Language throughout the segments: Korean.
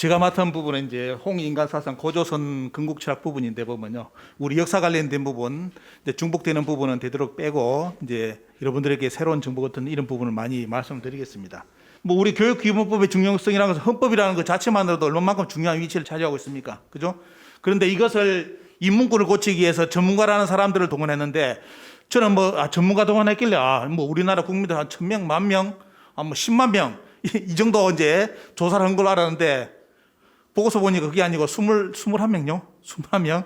제가 맡은 부분은 이제 홍인간 사상 고조선 건국철학 부분인데 보면요. 우리 역사 관련된 부분, 이제 중복되는 부분은 되도록 빼고 이제 여러분들에게 새로운 정보 같은 이런 부분을 많이 말씀을 드리겠습니다. 뭐 우리 교육 기본법의 중요성이라는 것은 헌법이라는 것 자체만으로도 얼마만큼 중요한 위치를 차지하고 있습니까? 그죠? 그런데 이것을 이 문구를 고치기 위해서 전문가라는 사람들을 동원했는데 저는 뭐 아, 전문가 동원했길래 아, 뭐 우리나라 국민들 한 천 명, 만 명, 아, 뭐 십만 명 이, 이 정도 이제 조사를 한 걸로 알았는데 보고서 보니까 그게 아니고 스물 스물한 명요, 스물한 명.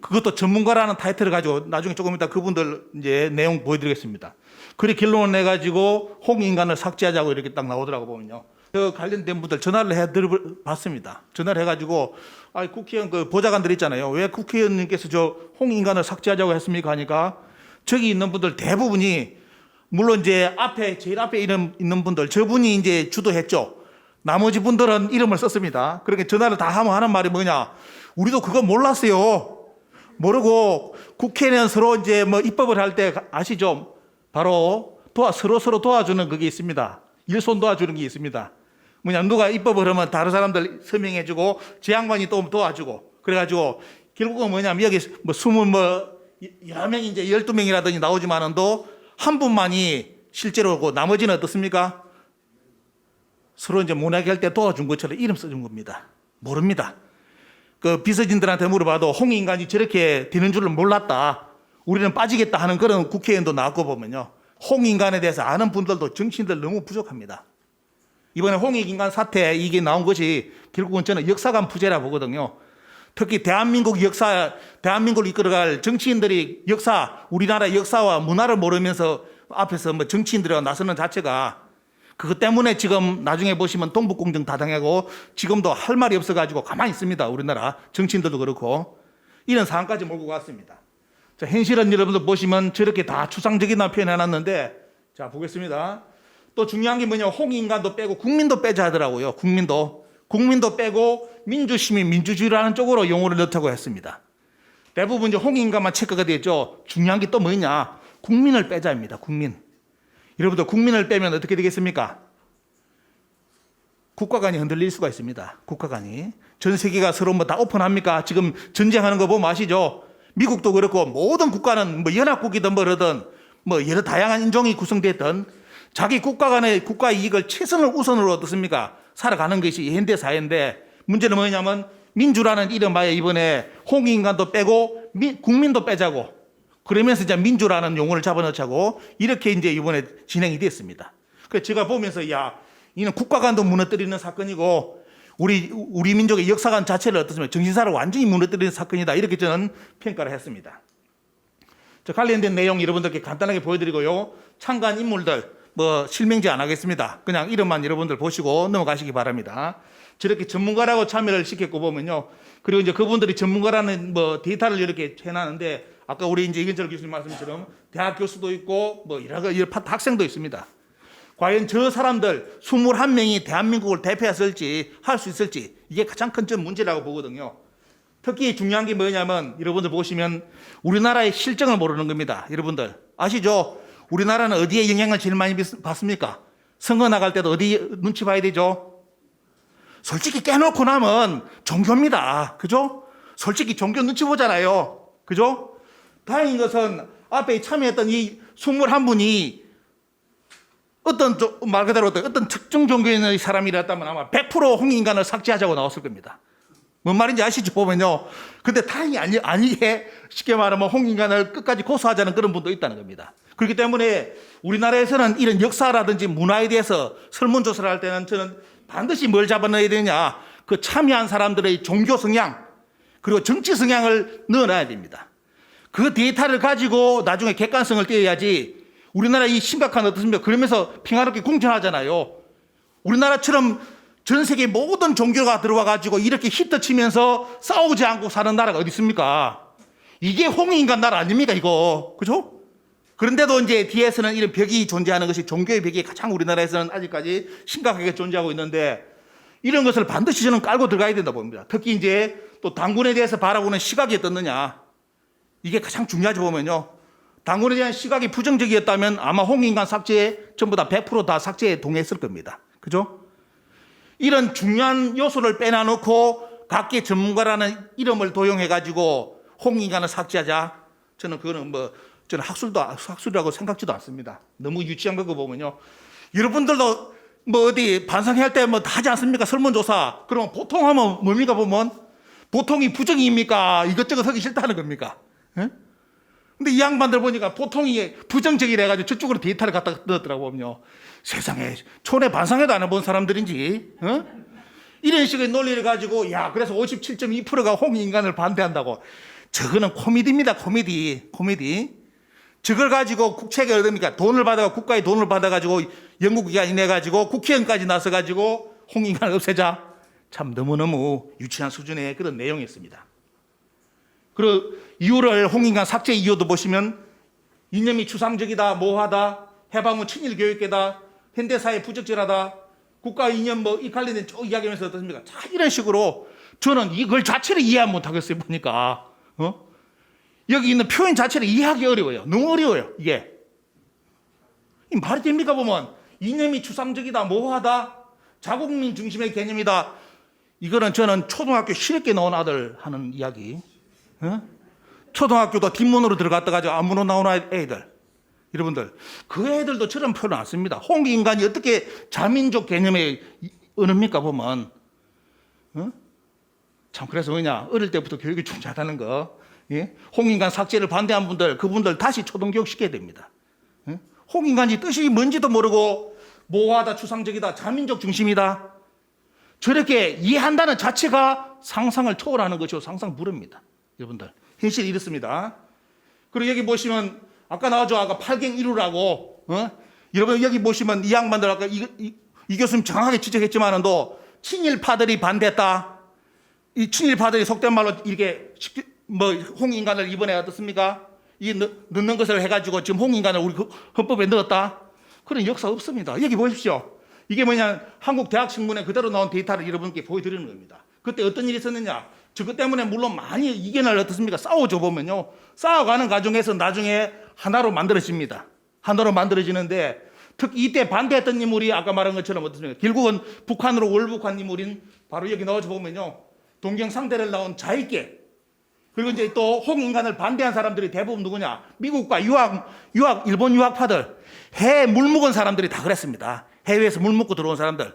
그것도 전문가라는 타이틀을 가지고 나중에 조금 이따 그분들 이제 내용 보여드리겠습니다. 그래 결론을 내 가지고 홍인간을 삭제하자고 이렇게 딱 나오더라고 보면요. 그 관련된 분들 전화를 해 들어봤습니다. 전화를 해가지고 아 국회의원 그 보좌관들 있잖아요. 왜 국회의원님께서 저 홍인간을 삭제하자고 했습니까? 하니까 저기 있는 분들 대부분이 물론 이제 앞에 제일 앞에 이름 있는 분들 저분이 이제 주도했죠. 나머지 분들은 이름을 썼습니다. 그러니까 전화를 다 하면 하는 말이 뭐냐? 우리도 그거 몰랐어요. 모르고 국회는 서로 이제 뭐 입법을 할 때 아시죠? 바로 도와 서로 서로 도와주는 그게 있습니다. 일손 도와주는 게 있습니다. 뭐냐 누가 입법을 하면 다른 사람들 서명해주고 제 양반이 또 도와주고 그래가지고 결국은 뭐냐면 여기 뭐 스물 뭐 여러 명이 이제 열두 명이라든지 나오지만은도 한 분만이 실제로 고 나머지는 어떻습니까? 서로 이제 문화계 할때 도와준 것처럼 이름 써준 겁니다. 모릅니다. 그 비서진들한테 물어봐도 홍인간이 저렇게 되는 줄을 몰랐다. 우리는 빠지겠다 하는 그런 국회의원도 나왔고 보면요. 홍인간에 대해서 아는 분들도 정치인들 너무 부족합니다. 이번에 홍익인간 사태 이게 나온 것이 결국은 저는 역사관 부재라 보거든요. 특히 대한민국 역사, 대한민국을 이끌어갈 정치인들이 역사, 우리나라 역사와 문화를 모르면서 앞에서 뭐 정치인들이 나서는 자체가 그것 때문에 지금 나중에 보시면 동북공정 다 당하고 지금도 할 말이 없어가지고 가만히 있습니다. 우리나라 정치인들도 그렇고 이런 상황까지 몰고 갔습니다. 자, 현실은 여러분들 보시면 저렇게 다 추상적이나 표현해놨는데 자, 보겠습니다. 또 중요한 게 뭐냐 홍인간도 빼고 국민도 빼자 하더라고요. 국민도 국민도 빼고 민주시민 민주주의라는 쪽으로 용어를 넣자고 했습니다. 대부분 이제 홍인간만 체크가 됐죠. 중요한 게 또 뭐냐 국민을 빼자입니다. 국민. 여러분들 국민을 빼면 어떻게 되겠습니까? 국가관이 흔들릴 수가 있습니다. 국가관이 전 세계가 서로 뭐 다 오픈합니까? 지금 전쟁하는 거 보면 아시죠? 미국도 그렇고 모든 국가는 뭐 연합국이든 뭐든 뭐 여러 다양한 인종이 구성됐던 자기 국가 간의 국가 이익을 최선을 우선으로 어떻습니까? 살아가는 것이 현대 사회인데 문제는 뭐냐면 민주라는 이름하에 이번에 홍인간도 빼고 미- 국민도 빼자고 그러면서 이제 민주라는 용어를 잡아넣자고 이렇게 이제 이번에 진행이 됐습니다. 그래서 제가 보면서 야 이는 국가관도 무너뜨리는 사건이고 우리 우리 민족의 역사관 자체를 어떻습니까? 정신사를 완전히 무너뜨리는 사건이다 이렇게 저는 평가를 했습니다. 저 관련된 내용 여러분들께 간단하게 보여드리고요. 참가한 인물들 뭐 실명제 안 하겠습니다. 그냥 이름만 여러분들 보시고 넘어가시기 바랍니다. 저렇게 전문가라고 참여를 시켰고 보면요. 그리고 이제 그분들이 전문가라는 뭐 데이터를 이렇게 해놨는데 아까 우리 이제 이근철 교수님 말씀처럼 대학 교수도 있고 뭐 여러 가지 학생도 있습니다. 과연 저 사람들 21명이 대한민국을 대표했을지 할 수 있을지 이게 가장 큰전 문제라고 보거든요. 특히 중요한 게 뭐냐면 여러분들 보시면 우리나라의 실정을 모르는 겁니다. 여러분들 아시죠? 우리나라는 어디에 영향을 제일 많이 받- 받습니까? 선거 나갈 때도 어디 눈치 봐야 되죠? 솔직히 깨놓고 나면 종교입니다. 그죠? 솔직히 종교 눈치 보잖아요. 그죠? 다행인 것은 앞에 참여했던 이 21분이 어떤 조- 말 그대로 어떤 특정 종교의 사람이랬다면 아마 100% 홍인간을 삭제하자고 나왔을 겁니다. 뭔 말인지 아시죠? 보면요. 근데 다행히 아니, 아니게 쉽게 말하면 홍인간을 끝까지 고소하자는 그런 분도 있다는 겁니다. 그렇기 때문에 우리나라에서는 이런 역사라든지 문화에 대해서 설문조사를 할 때는 저는 반드시 뭘 잡아넣어야 되냐. 그 참여한 사람들의 종교 성향, 그리고 정치 성향을 넣어놔야 됩니다. 그 데이터를 가지고 나중에 객관성을 띄어야지 우리나라 이 심각한 어떻습니까? 그러면서 평화롭게 공존하잖아요. 우리나라처럼 전 세계 모든 종교가 들어와 가지고 이렇게 히트 치면서 싸우지 않고 사는 나라가 어디 있습니까? 이게 홍익인간 나라 아닙니까, 이거? 그죠? 그런데도 이제 뒤에서는 이런 벽이 존재하는 것이 종교의 벽이 가장 우리나라에서는 아직까지 심각하게 존재하고 있는데 이런 것을 반드시 저는 깔고 들어가야 된다 봅니다. 특히 이제 또 당군에 대해서 바라보는 시각이 어떻느냐. 이게 가장 중요하지 보면요. 당군에 대한 시각이 부정적이었다면 아마 홍인간 삭제에 전부 다 100%다 삭제에 동의했을 겁니다. 그죠? 이런 중요한 요소를 빼놔놓고 각계 전문가라는 이름을 도용해가지고 홍인간을 삭제하자. 저는 그거는 뭐 저는 학술도 학술이라고 생각지도 않습니다. 너무 유치한 거 보면요. 여러분들도 뭐 어디 반성할 때뭐다 하지 않습니까? 설문조사. 그러면 보통 하면 뭡니까 보면 보통이 부정입니까? 이것저것 하기 싫다는 겁니까? 예? 근데 이 양반들 보니까 보통이 부정적이라 해가지고 저쪽으로 데이터를 갖다 넣었더라고 보면요. 세상에 촌에 반성해도 안 해본 사람들인지 어? 이런 식의 논리를 가지고 야 그래서 57.2%가 홍인간을 반대한다고 저거는 코미디입니다 코미디 코미디 저걸 가지고 국채가 얻으니까 돈을 받아가 국가의 돈을 받아가지고 연구기관이 내가지고 국회의원까지 나서가지고 홍인간을 없애자 참 너무너무 유치한 수준의 그런 내용이었습니다. 그리고 이유를 홍인간 삭제 이유도 보시면 이념이 추상적이다, 모하다, 해방은 친일 교육계다, 현대사회 부적절하다, 국가 이념 뭐이 관련된 쭉 이야기하면서 어떻습니까? 자 이런 식으로 저는 이걸 자체를 이해 못 하겠어요 보니까 어? 여기 있는 표현 자체를 이해하기 어려워요. 너무 어려워요 이게. 이 말이 됩니까 보면 이념이 추상적이다, 모하다, 자국민 중심의 개념이다. 이거는 저는 초등학교 실업계 나온 아들 하는 이야기. 어? 초등학교도 뒷문으로 들어갔다 가지고 안문으로 나오는 애들. 여러분들, 그 애들도 저런 표현 안 씁니다. 홍인간이 어떻게 자민족 개념의 언어입니까, 보면. 어? 참, 그래서 뭐냐, 어릴 때부터 교육이 좀 잘하는 거. 예? 홍인간 삭제를 반대한 분들, 그분들 다시 초등교육 시켜야 됩니다. 예? 홍인간이 뜻이 뭔지도 모르고, 모호하다, 추상적이다, 자민족 중심이다. 저렇게 이해한다는 자체가 상상을 초월하는 것이고 상상 무릅니다. 여러분들. 현실이 이렇습니다. 그리고 여기 보시면 아까 나왔죠. 아까 팔갱 1루라고. 어? 여러분 여기 보시면 이 양반들 아까 이, 이, 이 교수님 정확하게 지적했지만은도 친일파들이 반대했다. 이 친일파들이 속된 말로 이렇게 뭐 홍인간을 이번에 어떻습니까? 이 넣- 넣는 것을 해가지고 지금 홍인간을 우리 그 헌법에 넣었다. 그런 역사 없습니다. 여기 보십시오. 이게 뭐냐 한국 대학 신문에 그대로 나온 데이터를 여러분께 보여드리는 겁니다. 그때 어떤 일이 있었느냐? 저것 때문에 물론 많이 이견을 어떻습니까? 싸워줘 보면요. 싸워가는 과정에서 나중에 하나로 만들어집니다. 하나로 만들어지는데 특히 이때 반대했던 인물이 아까 말한 것처럼 어떻습니까? 결국은 북한으로 월북한 인물인 바로 여기 나와서 보면요. 동경 상대를 나온 자익계 그리고 이제 또 홍인간을 반대한 사람들이 대부분 누구냐? 미국과 유학, 유학, 일본 유학파들, 해외 물묵은 사람들이 다 그랬습니다. 해외에서 물먹고 들어온 사람들.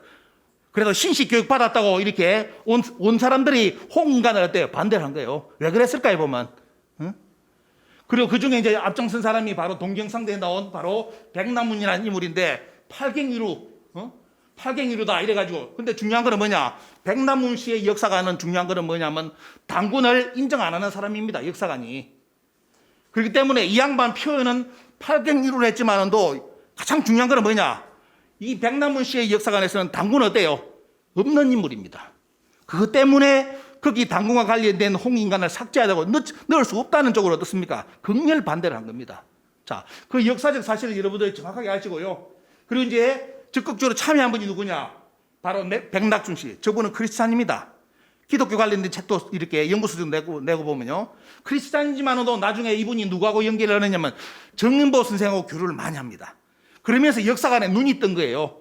그래서 신식 교육 받았다고 이렇게 온, 온 사람들이 홍인간을 어때요? 반대를 한 거예요. 왜 그랬을까요, 보면? 응? 그리고 그 중에 이제 앞장선 사람이 바로 동경상대에 나온 바로 백남문이라는 인물인데 팔갱이로, 어? 팔갱이로다 이래가지고. 근데 중요한 거는 뭐냐? 백남문 씨의 역사관은 중요한 거는 뭐냐면 당군을 인정 안 하는 사람입니다. 역사관이. 그렇기 때문에 이 양반 표현은 팔갱이로 했지만도 가장 중요한 거는 뭐냐? 이 백남문 씨의 역사관에서는 당군 어때요? 없는 인물입니다. 그것 때문에 거기 당군과 관련된 홍인간을 삭제하자고 넣, 넣을 수 없다는 쪽으로 어떻습니까? 극렬 반대를 한 겁니다. 자, 그 역사적 사실을 여러분들이 정확하게 아시고요. 그리고 이제 적극적으로 참여한 분이 누구냐? 바로 네- 백낙준 씨. 저분은 크리스찬입니다. 기독교 관련된 책도 이렇게 연구소도 내고, 내고 보면요. 크리스찬이지만도 나중에 이분이 누구하고 연결을 하느냐면 정은보 선생하고 교류를 많이 합니다. 그러면서 역사관에 눈이 뜬 거예요.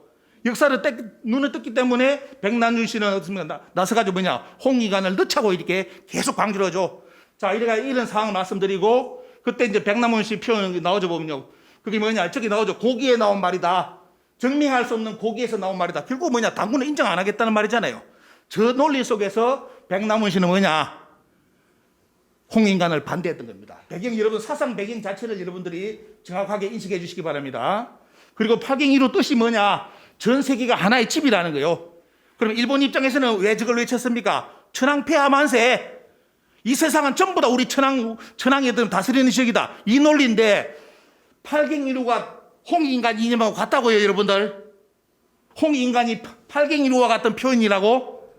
역사를 떼, 눈을 떴기 때문에 백남준 씨는 어떻습니까? 나- 나서가지고 뭐냐? 홍의관을 넣자고 이렇게 계속 강조를 하죠. 자, 이래가 이런 상황을 말씀드리고 그때 이제 백남준 씨 표현 나오죠 보면요. 그게 뭐냐? 저기 나오죠. 고기에 나온 말이다. 증명할 수 없는 고기에서 나온 말이다. 결국 뭐냐? 당군을 인정 안 하겠다는 말이잖아요. 저 논리 속에서 백남훈 씨는 뭐냐? 홍인간을 반대했던 겁니다. 배경 여러분 사상 배경 자체를 여러분들이 정확하게 인식해 주시기 바랍니다. 그리고 파경이로 뜻이 뭐냐? 전 세계가 하나의 집이라는 거요. 그럼 일본 입장에서는 왜 저걸 외쳤습니까? 천황폐하 만세. 이 세상은 전부 다 우리 천황 천황이 다스리는 지역이다. 이 논리인데 팔갱이루가 홍인간 이념하고 같다고요, 여러분들. 홍인간이 팔갱이루와 같은 표현이라고.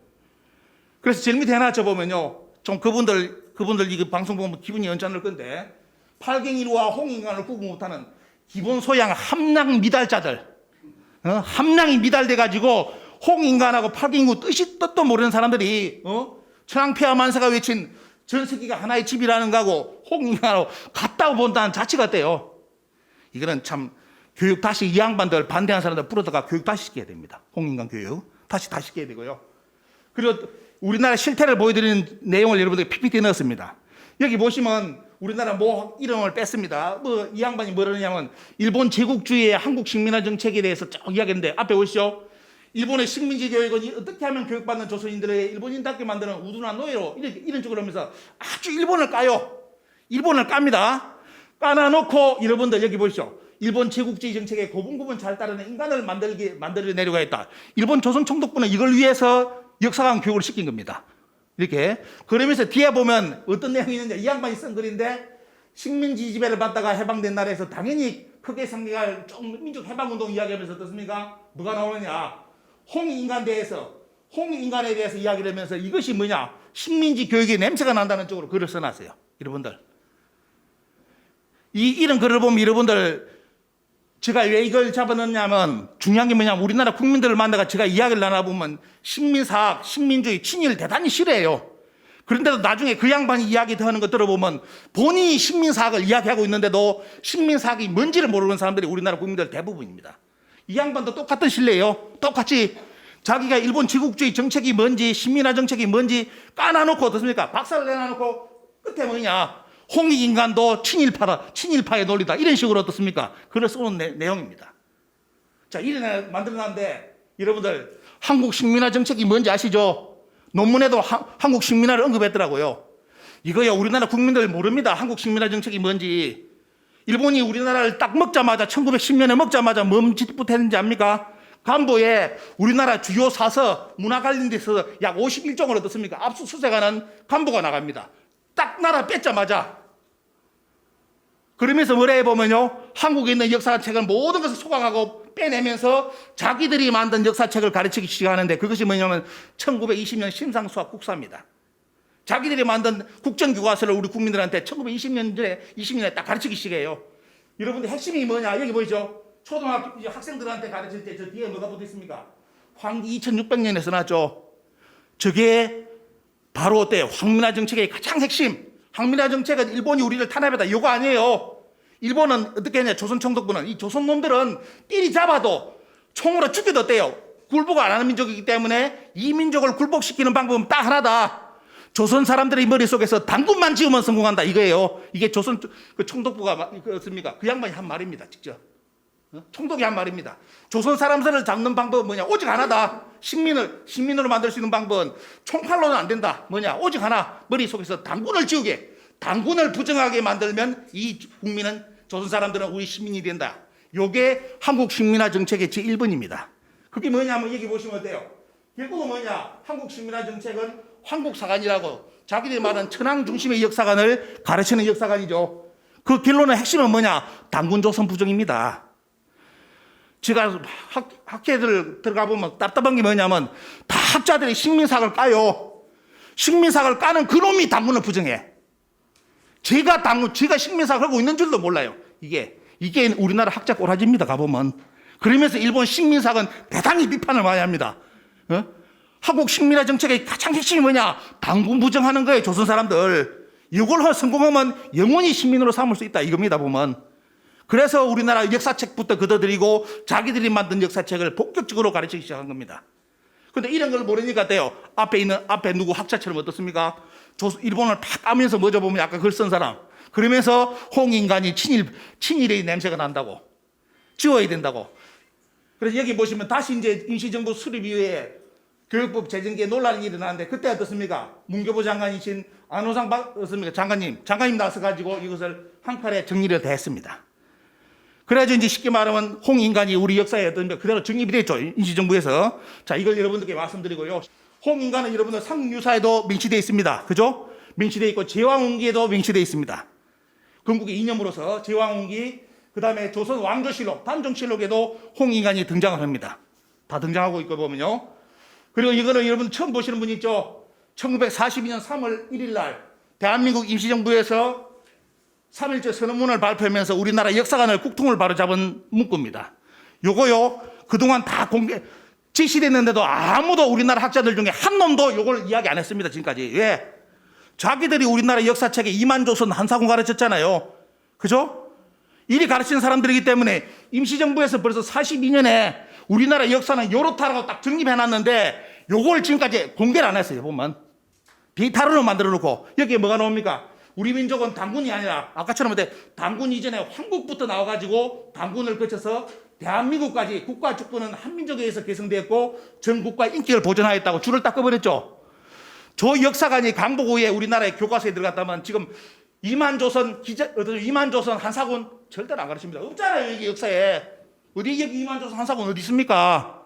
그래서 제일 밑에 하나 쳐보면요. 좀 그분들, 그분들 이거 방송 보면 기분이 언짢을 건데, 팔갱이루와 홍인간을 구분 못하는 기본 소양 함량 미달자들, 어? 함량이 미달돼 가지고 홍인간하고 팔갱이루 뜻이 뜻도 모르는 사람들이, 어? 천황폐하 만세가 외친 전 세계가 하나의 집이라는 거하고 홍인간하고 같다고 본다는 자체가 어때요? 이거는 참 교육 다시 이 양반들 반대하는 사람들 부르다가 교육 다시 시켜야 됩니다. 홍인간 교육. 다시 다시 깨야 되고요. 그리고 우리나라 실태를 보여드리는 내용을 여러분들 PPT에 넣었습니다. 여기 보시면 우리나라 뭐 이름을 뺐습니다. 뭐 이 양반이 뭐라냐면 일본 제국주의의 한국 식민화 정책에 대해서 쭉 이야기했는데 앞에 보시죠. 일본의 식민지 교육은 이- 어떻게 하면 교육받는 조선인들의 일본인답게 만드는 우둔한 노예로 이렇게 이런 식으로 하면서 아주 일본을 까요. 일본을 깝니다. 까놔놓고 여러분들 여기 보시죠. 일본 제국주의 정책에 고분고분 잘 따르는 인간을 만들기 만들어 내려가 있다. 일본 조선 총독부는 이걸 위해서 역사관 교육을 시킨 겁니다. 이렇게 그러면서 뒤에 보면 어떤 내용이 있는지 이 양반이 쓴 글인데 식민지 지배를 받다가 해방된 나라에서 당연히 크게 좀 민족 해방운동 이야기하면서 어떻습니까? 뭐가 나오느냐? 홍인간 대해서 홍인간에 대해서 이야기를 하면서 이것이 뭐냐? 식민지 교육의 냄새가 난다는 쪽으로 글을 써놨어요. 여러분들. 이 이런 글을 보면 여러분들 제가 왜 이걸 잡아넣냐면 중요한 게 뭐냐면 우리나라 국민들을 만나가 제가 이야기를 나눠보면 식민사학, 식민주의, 친일 대단히 싫어해요. 그런데도 나중에 그 양반이 이야기 하는 거 들어보면 본인이 식민사학을 이야기하고 있는데도 식민사학이 뭔지를 모르는 사람들이 우리나라 국민들 대부분입니다. 이 양반도 똑같은 신뢰예요. 똑같이 자기가 일본 제국주의 정책이 뭔지 식민화 정책이 뭔지 까놔놓고 어떻습니까? 박살을 내놔놓고 끝에 뭐냐? 홍익 인간도 친일파다, 친일파의 논리다 이런 식으로 어떻습니까? 글을 써놓은 내, 내용입니다. 자 이런 만들어놨는데 여러분들 한국 식민화 정책이 뭔지 아시죠? 논문에도 하- 한국 식민화를 언급했더라고요. 이거요 우리나라 국민들 모릅니다. 한국 식민화 정책이 뭔지. 일본이 우리나라를 딱 먹자마자 1910년에 먹자마자 뭔 짓부터 했는지 압니까? 간보에 우리나라 주요 사서 문화 관련 데서 약 51종을 어떻습니까? 압수수색하는 간보가 나갑니다. 딱 나라 뺏자마자 그러면서 뭐라 해보면요 한국에 있는 역사책을 모든 것을 소각하고 빼내면서 자기들이 만든 역사책을 가르치기 시작하는데 그것이 뭐냐면 1920년 심상수학 국사입니다. 자기들이 만든 국정교과서를 우리 국민들한테 1920년 전에 20년에 딱 가르치기 시작해요. 여러분들 핵심이 뭐냐? 여기 보이죠? 초등학교 학생들한테 가르칠 때 저 뒤에 뭐가 붙어 있습니까? 황기 2600년에 써놨죠. 저게 바로 어때요? 황민화 정책의 가장 핵심. 황민화 정책은 일본이 우리를 탄압했다. 이거 아니에요. 일본은 어떻게 했냐? 조선 총독부는 이 조선 놈들은 띠리 잡아도 총으로 죽여도 돼요. 굴복 안 하는 민족이기 때문에 이 민족을 굴복시키는 방법은 딱 하나다. 조선 사람들의 머릿속에서 당군만 지으면 성공한다 이거예요. 이게 조선 그 총독부가 마- 그렇습니까? 그 양반이 한 말입니다. 직접. 어? 총독이 한 말입니다. 조선 사람들을 잡는 방법은 뭐냐? 오직 하나다. 식민을 식민으로 만들 수 있는 방법은 총칼로는 안 된다. 뭐냐? 오직 하나. 머릿속에서 당군을 지우게. 당군을 부정하게 만들면 이 국민은 조선 사람들은 우리 시민이 된다. 요게 한국 식민화 정책의 제1번입니다. 그게 뭐냐면 여기 보시면 어때요? 결국은 뭐냐? 한국 식민화 정책은 한국사관이라고 자기들이 말하는 천황 중심의 역사관을 가르치는 역사관이죠. 그 결론의 핵심은 뭐냐? 당군 조선 부정입니다. 제가 학, 학회들 들어가 보면 답답한 게 뭐냐면 다 학자들이 식민사학을 까요. 식민사학을 까는 그놈이 당군을 부정해. 제가 당군, 제가 식민사학을 하고 있는 줄도 몰라요. 이게, 이게 우리나라 학자 꼬라지입니다. 가보면. 그러면서 일본 식민사학은 대단히 비판을 많이 합니다. 어? 한국 식민화 정책의 가장 핵심이 뭐냐? 당군 부정하는 거예요. 조선 사람들. 이걸 성공하면 영원히 식민으로 삼을 수 있다. 이겁니다. 보면. 그래서 우리나라 역사책부터 걷어들이고 자기들이 만든 역사책을 본격적으로 가르치기 시작한 겁니다. 근데 이런 걸 모르니까 돼요. 앞에 있는, 앞에 누구 학자처럼 어떻습니까? 조, 일본을 팍 까면서 먼저 보면 아까 글쓴 사람. 그러면서 홍인간이 친일, 친일의 냄새가 난다고. 지워야 된다고. 그래서 여기 보시면 다시 이제 임시정부 수립 이후에 교육법 제정기에 논란이 일어나는데 그때 어떻습니까? 문교부 장관이신 안호상 박, 어떻습니까? 장관님, 장관님 나서 가지고 이것을 한 칼에 정리를 다 했습니다. 그래가지고 이제 쉽게 말하면 홍인간이 우리 역사에 어떤 그대로 정립이 됐죠. 임시정부에서. 자, 이걸 여러분들께 말씀드리고요. 홍인간은 여러분들 상유사에도 명시되어 있습니다. 그죠? 명시되어 있고 제왕운기에도 명시되어 있습니다. 건국의 이념으로서 제왕운기, 그 다음에 조선 왕조실록, 단종실록에도 홍인간이 등장을 합니다. 다 등장하고 있고 보면요. 그리고 이거는 여러분 처음 보시는 분 있죠? 1942년 3월 1일 날 대한민국 임시정부에서 3일째 선언문을 발표하면서 우리나라 역사관을 국통을 바로잡은 문구입니다. 요거요, 그동안 다 공개, 지시됐는데도 아무도 우리나라 학자들 중에 한 놈도 요걸 이야기 안 했습니다, 지금까지. 왜? 자기들이 우리나라 역사책에 이만조선 한사군 가르쳤잖아요. 그죠? 이리 가르치는 사람들이기 때문에 임시정부에서 벌써 42년에 우리나라 역사는 요렇다라고 딱 정립해놨는데 요걸 지금까지 공개를 안 했어요. 보면 비타르로 만들어 놓고 여기에 뭐가 나옵니까? 우리 민족은 당군이 아니라 아까처럼 근데 당군 이전에 황국부터 나와가지고 당군을 거쳐서 대한민국까지 국가 주권은 한민족에 의해서 개성되었고 전 국가 인기를 보존하였다고 줄을 딱 꺼버렸죠. 저 역사관이 강복호에 우리나라의 교과서에 들어갔다면 지금 이만 조선 기자 어떤 이만 조선 한사군 절대로 안 가르칩니다. 없잖아요 여기 역사에 어디 여기 이만 조선 한사군 어디 있습니까?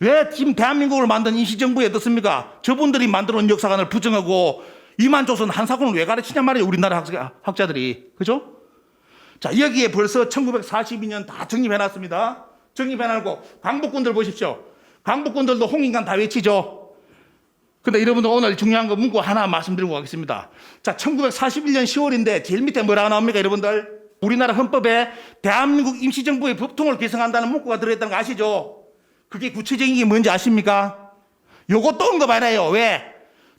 왜 지금 대한민국을 만든 임시정부에 어떻습니까? 저분들이 만들어 놓은 역사관을 부정하고 이만조선 한사군을 왜 가르치냐 말이에요 우리나라 학자, 학자들이 그죠? 자 여기에 벌써 1942년 다 정립해놨습니다. 정립해놨고 강복군들 보십시오. 강복군들도 홍인간 다 외치죠. 근데 여러분들 오늘 중요한 거 문구 하나 말씀드리고 가겠습니다. 자, 1941년 10월인데 제일 밑에 뭐라고 나옵니까, 여러분들? 우리나라 헌법에 대한민국 임시정부의 법통을 개성한다는 문구가 들어있다는 거 아시죠? 그게 구체적인 게 뭔지 아십니까? 요거 또 언급하네요. 왜?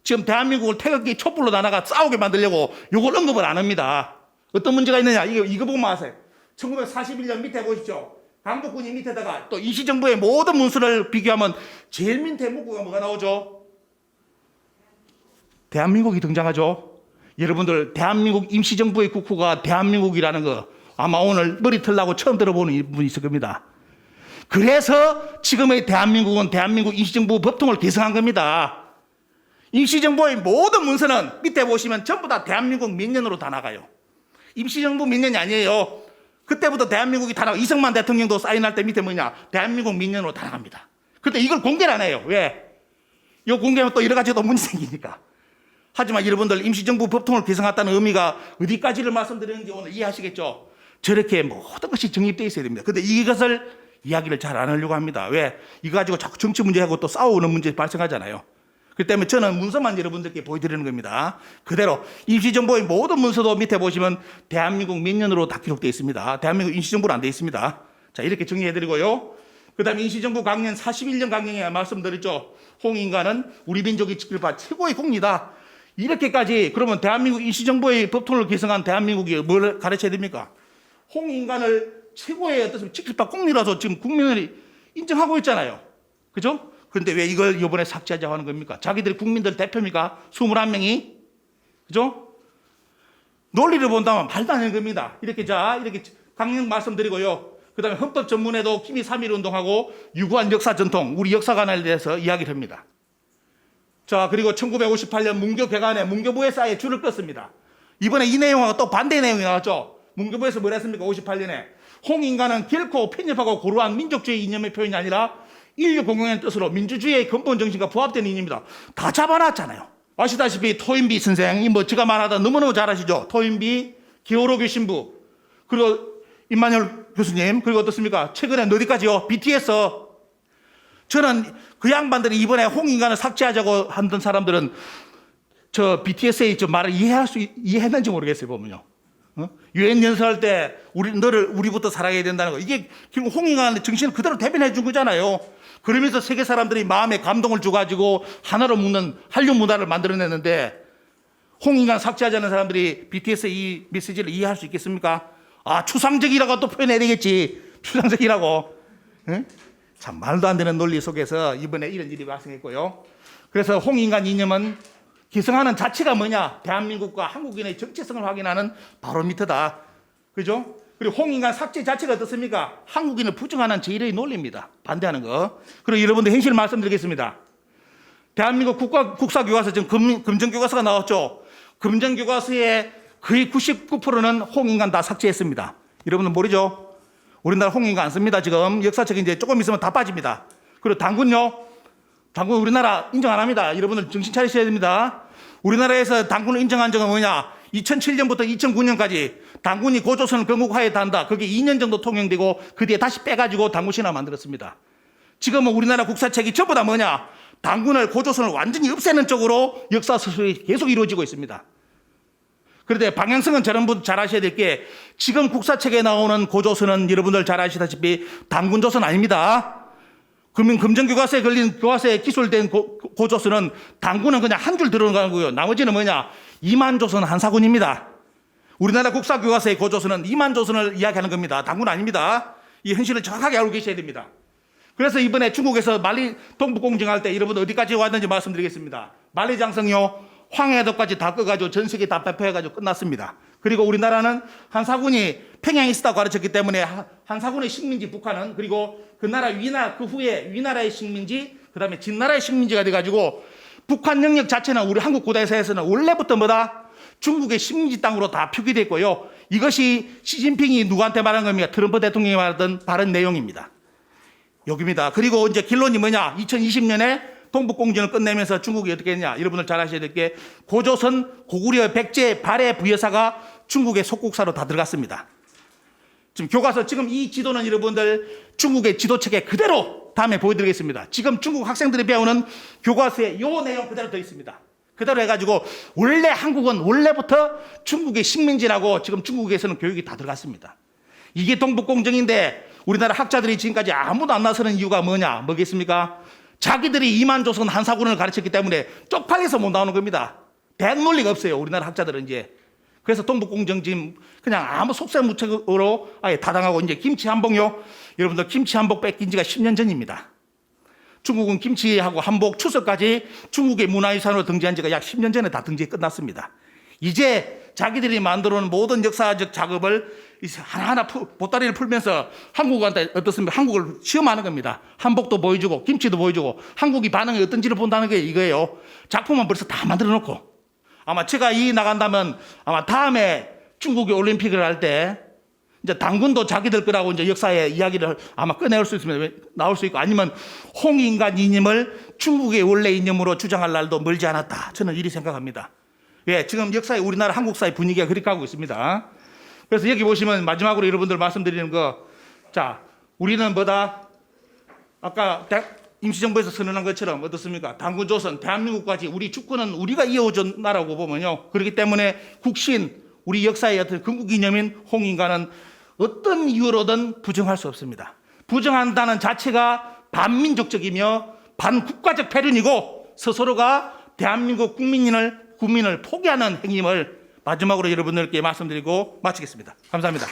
지금 대한민국을 태극기 촛불로 나눠가 싸우게 만들려고 요걸 언급을 안 합니다. 어떤 문제가 있느냐? 이거, 이거 보면 아세요. 1941년 밑에 보십시오. 강북군이 밑에다가 또 임시정부의 모든 문서를 비교하면 제일 밑에 문구가 뭐가 나오죠? 대한민국이 등장하죠. 여러분들 대한민국 임시정부의 국호가 대한민국이라는 거 아마 오늘 머리 털라고 처음 들어보는 분이 있을 겁니다. 그래서 지금의 대한민국은 대한민국 임시정부 법통을 개성한 겁니다. 임시정부의 모든 문서는 밑에 보시면 전부 다 대한민국 민년으로 다 나가요. 임시정부 민년이 아니에요. 그때부터 대한민국이 다 나가. 이승만 대통령도 사인할 때 밑에 뭐냐? 대한민국 민년으로 다 나갑니다. 근데 이걸 공개를 안 해요. 왜? 이거 공개하면 또 여러 가지 또 문제 생기니까. 하지만 여러분들 임시정부 법통을 개성했다는 의미가 어디까지를 말씀드리는지 오늘 이해하시겠죠? 저렇게 모든 것이 정립되어 있어야 됩니다. 근데 이것을 이야기를 잘 안 하려고 합니다. 왜? 이거 가지고 자꾸 정치 문제하고 또 싸우는 문제 발생하잖아요. 그렇기 때문에 저는 문서만 여러분들께 보여드리는 겁니다. 그대로 임시정부의 모든 문서도 밑에 보시면 대한민국 민년으로 다 기록되어 있습니다. 대한민국 임시정부로 안 되어 있습니다. 자, 이렇게 정리해드리고요. 그 다음에 임시정부 강령 41년 강령에 말씀드렸죠. 홍인간은 우리 민족이 지킬 바 최고의 공리다. 이렇게까지 그러면 대한민국 임시정부의 법통을 개성한 대한민국이 뭘 가르쳐야 됩니까? 홍인간을 최고의 어떤 지킬 바 공리라서 지금 국민들이 인정하고 있잖아요. 그죠? 그런데 왜 이걸 이번에 삭제하자고 하는 겁니까? 자기들이 국민들 대표입니까? 21명이? 그죠? 논리를 본다면 말도 안 되는 겁니다. 이렇게 자, 이렇게 강령 말씀드리고요. 그 다음에 헌법 전문에도 김이 3.1 운동하고 유구한 역사 전통, 우리 역사관에 대해서 이야기를 합니다. 자, 그리고 1958년 문교 개관에 문교부에 쌓여 줄을 껐습니다. 이번에 이 내용하고 또 반대 내용이 나왔죠. 문교부에서 뭘 했습니까? 58년에. 홍인간은 결코 편협하고 고루한 민족주의 이념의 표현이 아니라 인류 공용의 뜻으로 민주주의의 근본 정신과 부합된 이념이다. 다 잡아놨잖아요. 아시다시피 토인비 선생, 이 뭐 제가 말하다 너무너무 잘 아시죠? 토인비, 기호로교 신부, 그리고 임만열 교수님, 그리고 어떻습니까? 최근에 어디까지요? BTS. 저는 그 양반들이 이번에 홍인간을 삭제하자고 하던 사람들은 저 BTS의 저 말을 이해할 수, 있- 이해했는지 모르겠어요, 보면요. 어? 유엔 연설할 때 우리 너를 우리부터 사랑해야 된다는 거 이게 결국 홍인간의 정신을 그대로 대변해 준 거잖아요. 그러면서 세계 사람들이 마음에 감동을 줘가지고 하나로 묶는 한류 문화를 만들어냈는데 홍인간 삭제하자는 사람들이 BTS 이 메시지를 이해할 수 있겠습니까? 아 추상적이라고 또 표현해야 되겠지. 추상적이라고. 응? 참 말도 안 되는 논리 속에서 이번에 이런 일이 발생했고요. 그래서 홍인간 이념은 기성하는 자체가 뭐냐? 대한민국과 한국인의 정체성을 확인하는 바로미터다. 그죠? 그리고 홍인간 삭제 자체가 어떻습니까? 한국인을 부정하는 제1의 논리입니다. 반대하는 거. 그리고 여러분들 현실을 말씀드리겠습니다. 대한민국 국가, 국사교과서 지금 금, 금정교과서가 나왔죠. 금정교과서의 거의 99%는 홍인간 다 삭제했습니다. 여러분들 모르죠? 우리나라 홍인간 안 씁니다. 지금 역사책 이제 조금 있으면 다 빠집니다. 그리고 당군요. 당군 우리나라 인정 안 합니다. 여러분들 정신 차리셔야 됩니다. 우리나라에서 당군을 인정한 적은 뭐냐? 2007년부터 2009년까지 당군이 고조선 건국하에 단다. 그게 2년 정도 통용되고 그 뒤에 다시 빼가지고 당군 신화 만들었습니다. 지금은 우리나라 국사책이 전부 다 뭐냐? 당군을 고조선을 완전히 없애는 쪽으로 역사 서술이 계속 이루어지고 있습니다. 그런데 방향성은 저런 분잘 아셔야 될 게 지금 국사책에 나오는 고조선은 여러분들 잘 아시다시피 당군조선 아닙니다. 그러면 금정교과서에 걸린 교과서에 기술된 고, 고조선은 당군은 그냥 한 줄 들어간 거고요. 나머지는 뭐냐? 이만 조선 한사군입니다. 우리나라 국사교과서의 고조선은 이만 조선을 이야기하는 겁니다. 당군 아닙니다. 이 현실을 정확하게 알고 계셔야 됩니다. 그래서 이번에 중국에서 만리 동북 공정할 때 여러분 어디까지 왔는지 말씀드리겠습니다. 만리장성요 황해도까지 다 꺼가지고 전 세계 다 배포해가지고 끝났습니다. 그리고 우리나라는 한사군이 평양에 있었다고 가르쳤기 때문에 하- 한사군의 식민지 북한은 그리고 그 나라 위나 그 후에 위나라의 식민지 그다음에 진나라의 식민지가 돼가지고 북한 영역 자체는 우리 한국 고대사에서는 원래부터 뭐다 중국의 식민지 땅으로 다 표기됐고요. 이것이 시진핑이 누구한테 말한 겁니까? 트럼프 대통령이 말했던 발언 내용입니다. 여기입니다. 그리고 이제 결론이 뭐냐? 2020년에 동북공전을 끝내면서 중국이 어떻게 했냐? 여러분들 잘 아셔야 될 게 고조선 고구려 백제 발해 부여사가 중국의 속국사로 다 들어갔습니다. 지금 교과서 지금 이 지도는 여러분들 중국의 지도책에 그대로 다음에 보여드리겠습니다. 지금 중국 학생들이 배우는 교과서에 요 내용 그대로 더 있습니다. 그대로 해가지고 원래 한국은 원래부터 중국의 식민지라고 지금 중국에서는 교육이 다 들어갔습니다. 이게 동북공정인데 우리나라 학자들이 지금까지 아무도 안 나서는 이유가 뭐냐? 뭐겠습니까? 자기들이 이만 조선 한사군을 가르쳤기 때문에 쪽팔려서 못 나오는 겁니다. 대학 논리가 없어요. 우리나라 학자들은 이제. 그래서 동북공정 지금 그냥 아무 속셈무책으로 아예 타당하고 이제 김치 한복요. 여러분들 김치 한복 뺏긴 지가 10년 전입니다. 중국은 김치하고 한복 추석까지 중국의 문화유산으로 등재한 지가 약 10년 전에 다 등재 끝났습니다. 이제 자기들이 만들어 놓은 모든 역사적 작업을 하나하나 푸- 보따리를 풀면서 한국한테 어떻습니까? 한국을 시험하는 겁니다. 한복도 보여주고 김치도 보여주고 한국이 반응이 어떤지를 본다는 게 이거예요. 작품은 벌써 다 만들어 놓고 아마 제가 이 나간다면 아마 다음에 중국이 올림픽을 할 때 이제 당군도 자기들 거라고 이제 역사의 이야기를 아마 꺼내올 수 있으면 왜- 나올 수 있고 아니면 홍인간 이념을 중국의 원래 이념으로 주장할 날도 멀지 않았다. 저는 이리 생각합니다. 예, 지금 역사의 우리나라 한국사의 분위기가 그렇게 가고 있습니다. 그래서 여기 보시면 마지막으로 여러분들 말씀드리는 거, 자, 우리는 뭐다? 아까 대- 임시정부에서 선언한 것처럼 어떻습니까? 당군 조선, 대한민국까지 우리 주권은 우리가 이어준 나라고 보면요. 그렇기 때문에 국신, 우리 역사의 어떤 건국 이념인 홍인가는 어떤 이유로든 부정할 수 없습니다. 부정한다는 자체가 반민족적이며 반국가적 패륜이고 스스로가 대한민국 국민을 국민을 포기하는 행위임을 마지막으로 여러분들께 말씀드리고 마치겠습니다. 감사합니다.